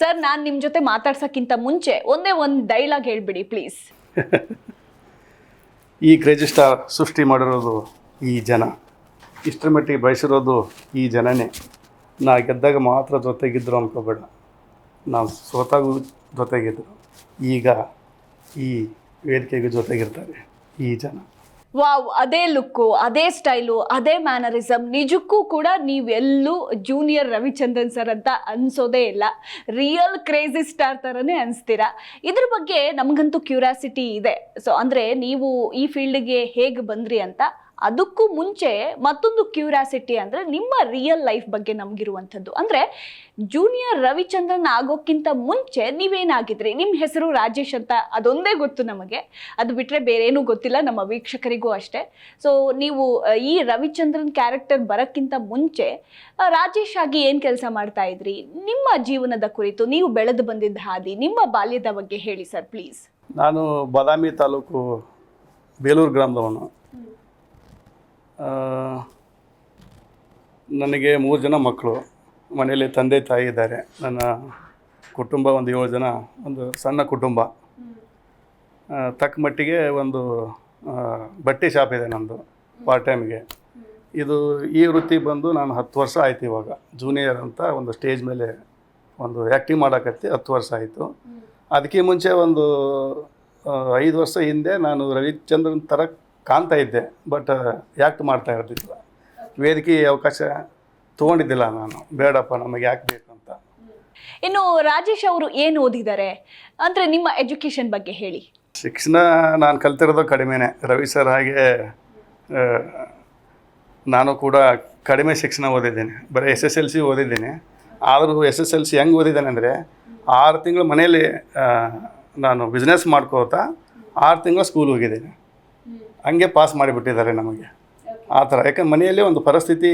Sir, ನಾನು ನಿಮ್ಮ ಜೊತೆ ಮಾತಾಡ್ಸೋಕ್ಕಿಂತ ಮುಂಚೆ ಒಂದೇ ಒಂದು ಡೈಲಾಗ್ ಹೇಳ್ಬಿಡಿ ಪ್ಲೀಸ್ ಈ ಕ್ರೇಜಿ ಸ್ಟಾರ್ ಸೃಷ್ಟಿ ಮಾಡಿರೋದು ಈ ಜನ. ಇಷ್ಟರ ಮಟ್ಟಿಗೆ ಬಯಸಿರೋದು ಈ ಜನನೇ. ನಾ ಗೆದ್ದಾಗ ಮಾತ್ರ ಜೊತೆಗಿದ್ರು ಅನ್ಕೋಬೇಡ. ನಾವು ಸೋತಾಗೂ ಜೊತೆಗಿದ್ರು. ಈಗ ಈ ವೇದಿಕೆಗೂ ಜೊತೆಗಿರ್ತಾರೆ ಈ ಜನ. ವಾವ್, ಅದೇ ಲುಕ್ಕು ಅದೇ ಸ್ಟೈಲು ಅದೇ ಮ್ಯಾನರಿಸಮ್ ನಿಜಕ್ಕೂ ಕೂಡ ನೀವೆಲ್ಲೂ ಜೂನಿಯರ್ ರವಿಚಂದ್ರನ್ ಸರ್ ಅಂತ ಅನ್ಸೋದೇ ಇಲ್ಲ. ರಿಯಲ್ ಕ್ರೇಜಿ ಸ್ಟಾರ್ ಥರನೇ ಅನಿಸ್ತೀರಾ? ಇದ್ರ ಬಗ್ಗೆ ನಮಗಂತೂ ಕ್ಯೂರಿಯಾಸಿಟಿ ಇದೆ. ಸೊ ಅಂದರೆ ನೀವು ಈ ಫೀಲ್ಡ್ಗೆ ಹೇಗೆ ಬಂದ್ರಿ ಅಂತ ಅದಕ್ಕೂ ಮುಂಚೆ ಮತ್ತೊಂದು ಕ್ಯೂರಿಯಾಸಿಟಿ ಅಂದರೆ ನಿಮ್ಮ ರಿಯಲ್ ಲೈಫ್ ಬಗ್ಗೆ ನಮಗಿರುವಂಥದ್ದು. ಅಂದರೆ ಜೂನಿಯರ್ ರವಿಚಂದ್ರನ್ ಆಗೋಕ್ಕಿಂತ ಮುಂಚೆ ನೀವೇನಾಗಿದ್ರಿ? ನಿಮ್ಮ ಹೆಸರು ರಾಜೇಶ್ ಅಂತ ಅದೊಂದೇ ಗೊತ್ತು ನಮಗೆ. ಅದು ಬಿಟ್ಟರೆ ಬೇರೇನೂ ಗೊತ್ತಿಲ್ಲ ನಮ್ಮ ವೀಕ್ಷಕರಿಗೂ ಅಷ್ಟೇ. ಸೊ ನೀವು ಈ ರವಿಚಂದ್ರನ್ ಕ್ಯಾರೆಕ್ಟರ್ ಬರೋಕ್ಕಿಂತ ಮುಂಚೆ ರಾಜೇಶ್ ಆಗಿ ಏನು ಕೆಲಸ ಮಾಡ್ತಾ ಇದ್ರಿ? ನಿಮ್ಮ ಜೀವನದ ಕುರಿತು ನೀವು ಬೆಳೆದು ಬಂದಿದ್ದ ಹಾದಿ, ನಿಮ್ಮ ಬಾಲ್ಯದ ಬಗ್ಗೆ ಹೇಳಿ ಸರ್ ಪ್ಲೀಸ್ ನಾನು ಬದಾಮಿ ತಾಲೂಕು ಬೇಲೂರು ಗ್ರಾಮದವನು. ನನಗೆ ಮೂರು ಜನ ಮಕ್ಕಳು. ಮನೆಯಲ್ಲಿ ತಂದೆ ತಾಯಿ ಇದ್ದಾರೆ. ನನ್ನ ಕುಟುಂಬ ಒಂದು ಏಳು ಜನ, ಒಂದು ಸಣ್ಣ ಕುಟುಂಬ. ತಕ್ಕ ಮಟ್ಟಿಗೆ ಒಂದು ಬಟ್ಟೆ ಶಾಪ್ ಇದೆ ನಮ್ಮದು ಪಾರ್ಟ್ ಟೈಮ್ಗೆ ಇದು ಈ ವೃತ್ತಿ ಬಂದು ನಾನು ಹತ್ತು ವರ್ಷ ಆಯ್ತು ಇವಾಗ. ಜೂನಿಯರ್ ಅಂತ ಒಂದು ಸ್ಟೇಜ್ ಮೇಲೆ ಒಂದು ಆ್ಯಕ್ಟಿಂಗ್ ಮಾಡೋಕತ್ತಿ ಹತ್ತು ವರ್ಷ ಆಯಿತು. ಅದಕ್ಕೆ ಮುಂಚೆ ಒಂದು ಐದು ವರ್ಷ ಹಿಂದೆ ನಾನು ರವಿಚಂದ್ರನ್ ಥರ ಕಾಣ್ತಾ ಇದ್ದೆ ಬಟ್ ಯಾಕ್ಟ್ ಮಾಡ್ತಾ ಇರ್ತಿದ್ದಿಲ್ಲ ವೇದಿಕೆ ಅವಕಾಶ ತೊಗೊಂಡಿದ್ದಿಲ್ಲ ನಾನು. ಬೇಡಪ್ಪ ನಮಗೆ ಯಾಕೆ ಬೇಕು ಅಂತ. ಇನ್ನು ರಾಜೇಶ್ ಅವರು ಏನು ಓದಿದ್ದಾರೆ? ಅಂದರೆ ನಿಮ್ಮ ಎಜುಕೇಷನ್ ಬಗ್ಗೆ ಹೇಳಿ. ಶಿಕ್ಷಣ ನಾನು ಕಲ್ತಿರೋದು ಕಡಿಮೆನೇ. ರವಿ ಸರ್ ಹಾಗೆ ನಾನು ಕೂಡ ಕಡಿಮೆ ಶಿಕ್ಷಣ ಓದಿದ್ದೀನಿ. ಬರೀ ಎಸ್ ಎಸ್ ಎಲ್ ಸಿ ಓದಿದ್ದೀನಿ. ಆದರೂ ಎಸ್ ಎಸ್ ಎಲ್ ಸಿ ಹೆಂಗೆ ಓದಿದ್ದೇನೆ ಅಂದರೆ ಆರು ತಿಂಗಳು ಮನೆಯಲ್ಲಿ ನಾನು ಬಿಸ್ನೆಸ್ ಮಾಡ್ಕೋತಾ ಆರು ತಿಂಗಳು ಸ್ಕೂಲ್ ಹೋಗಿದ್ದೀನಿ. ಹಂಗೆ ಪಾಸ್ ಮಾಡಿಬಿಟ್ಟಿದ್ದಾರೆ ನಮಗೆ. ಆ ಥರ. ಯಾಕಂದ್ರೆ ಮನೆಯಲ್ಲಿ ಒಂದು ಪರಿಸ್ಥಿತಿ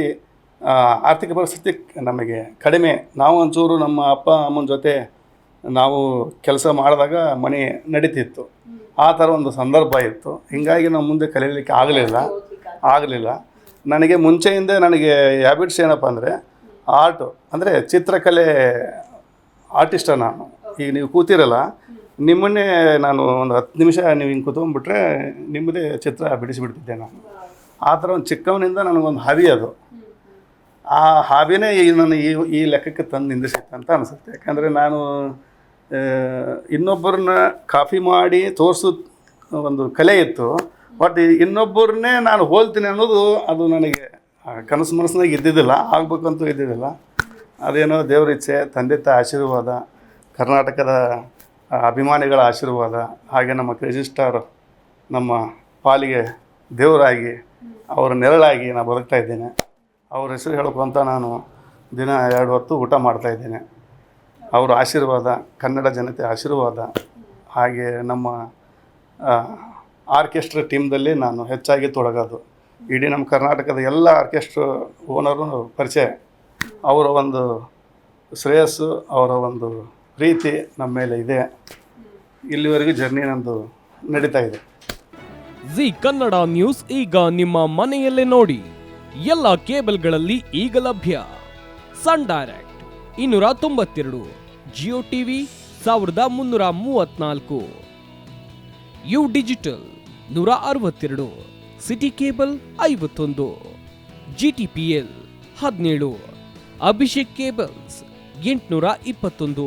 ಆರ್ಥಿಕ ಪರಿಸ್ಥಿತಿ ನಮಗೆ ಕಡಿಮೆ. ನಾವು ಒಂಚೂರು ನಮ್ಮ ಅಪ್ಪ ಅಮ್ಮನ ಜೊತೆ ನಾವು ಕೆಲಸ ಮಾಡಿದಾಗ ಮನೆ ನಡೀತಿತ್ತು. ಆ ಥರ ಒಂದು ಸಂದರ್ಭ ಇತ್ತು. ಹೀಗಾಗಿ ನಾವು ಮುಂದೆ ಕಲೀಲಿಕ್ಕೆ ಆಗಲಿಲ್ಲ. ಆಗಲಿಲ್ಲ. ನನಗೆ ಮುಂಚೆಯಿಂದ ನನಗೆ ಹ್ಯಾಬಿಟ್ಸ್ ಏನಪ್ಪ ಅಂದರೆ ಆರ್ಟು ಅಂದರೆ ಚಿತ್ರಕಲೆ ಆರ್ಟಿಸ್ಟ ನಾನು. ಈಗ ನೀವು ಕೂತಿರಲ್ಲ ನಿಮ್ಮನ್ನೇ ನಾನು ಒಂದು ಹತ್ತು ನಿಮಿಷ ನೀವು ಹಿಂಗೆ ಕೂತ್ಕೊಂಡ್ಬಿಟ್ರೆ ನಿಮ್ಮದೇ ಚಿತ್ರ ಬಿಡಿಸಿಬಿಡ್ತಿದ್ದೆ ನಾನು. ಆ ಥರ ಒಂದು ಚಿಕ್ಕವನಿಂದ ನನಗೊಂದು ಹಾವಿ ಅದು. ಆ ಹಾವಿನೇ ಈ ನನ್ನ ಈ ಈ ಲೆಕ್ಕಕ್ಕೆ ತಂದು ನಿಂದಿಸಿತ್ತು ಅಂತ ಅನಿಸುತ್ತೆ. ಯಾಕಂದರೆ ನಾನು ಇನ್ನೊಬ್ಬರನ್ನ ಕಾಫಿ ಮಾಡಿ ತೋರಿಸೋ ಒಂದು ಕಲೆ ಇತ್ತು. ಬಟ್ ಇನ್ನೊಬ್ಬರನ್ನೇ ನಾನು ಹೋಲ್ತೀನಿ ಅನ್ನೋದು ಅದು ನನಗೆ ಕನಸು ಮನಸ್ಸಿನಾಗ ಇದ್ದಿದ್ದಿಲ್ಲ, ಆಗ್ಬೇಕಂತೂ ಇದ್ದಿದ್ದಿಲ್ಲ. ಅದೇನೋ ದೇವರ ಇಚ್ಛೆ, ತಂದೆ ತಾಯಿ ಆಶೀರ್ವಾದ, ಕರ್ನಾಟಕದ ಅಭಿಮಾನಿಗಳ ಆಶೀರ್ವಾದ ಹಾಗೆ ನಮ್ಮ ಕ್ರೆಜಿಸ್ಟಾರ್ ನಮ್ಮ ಪಾಲಿಗೆ ದೇವರಾಗಿ ಅವರ ನೆರಳಾಗಿ ನಾನು ಬದುಕ್ತಾ ಇದ್ದೇನೆ. ಅವ್ರ ಹೆಸರು ಹೇಳ್ಕೊಂತ ನಾನು ದಿನ ಎರಡು ಹೊತ್ತು ಊಟ ಮಾಡ್ತಾ ಇದ್ದೇನೆ. ಅವರ ಆಶೀರ್ವಾದ, ಕನ್ನಡ ಜನತೆ ಆಶೀರ್ವಾದ ಹಾಗೆ ನಮ್ಮ ಆರ್ಕೆಸ್ಟ್ರಾ ಟೀಮ್ದಲ್ಲಿ ನಾನು ಹೆಚ್ಚಾಗಿ ತೊಡಗೋದು. ಇಡೀ ನಮ್ಮ ಕರ್ನಾಟಕದ ಎಲ್ಲ ಆರ್ಕೆಸ್ಟ್ರಾ ಓನರು ಪರಿಚಯ. ಅವರ ಒಂದು ಶ್ರೇಯಸ್ಸು, ಅವರ ಒಂದು ಪ್ರೀತಿ ನಮ್ಮ ಮೇಲೆ ಇದೆ. ಇಲ್ಲಿವರೆಗೂ ಜರ್ನಿ ನಂದು ನಡೀತಾ ಇದೆ. ಜಿ ಕನ್ನಡ ನ್ಯೂಸ್ ಈಗ ನಿಮ್ಮ ಮನೆಯಲ್ಲೇ ನೋಡಿ. ಎಲ್ಲ ಕೇಬಲ್ಗಳಲ್ಲಿ ಈಗ ಲಭ್ಯ. ಸನ್ ಡೈರೆಕ್ಟ್ ಇನ್ನೂರ ತೊಂಬತ್ತೆರಡು, ಜಿಯೋ ಟಿವಿ ಸಾವಿರದ ಮುನ್ನೂರ ಮೂವತ್ನಾಲ್ಕು ಯು ಡಿಜಿಟಲ್ ನೂರ ಅರವತ್ತೆರಡು, ಸಿಟಿ ಕೇಬಲ್ ಐವತ್ತೊಂದು ಜಿ ಟಿ ಪಿ ಎಲ್ ಹದಿನೇಳು, ಅಭಿಷೇಕ್ ಕೇಬಲ್ಸ್ ಎಂಟುನೂರ ಇಪ್ಪತ್ತೊಂದು.